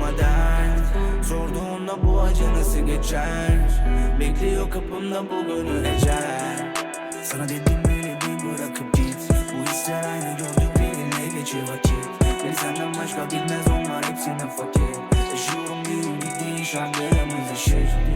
aklıma dert Sorduğunda bu acı nasıl geçer? Bekliyor kapımda bugünü ecel. Sana dedim beni bir bırakıp git. Bu hisler aynı gördüklerinle geçir vakit. Beni senden başka bilmez onlar hepsine fakir. Yaşıyorum bir gün gittiğin şartlarımız ışır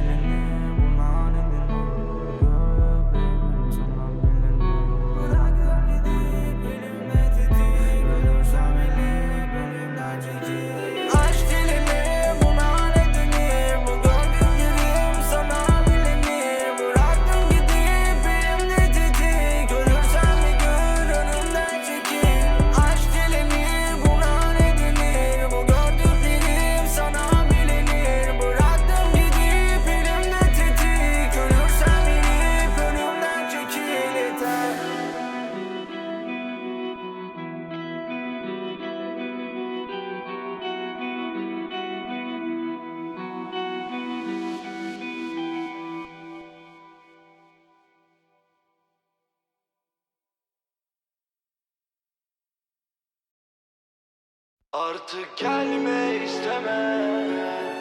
Artık gelme isteme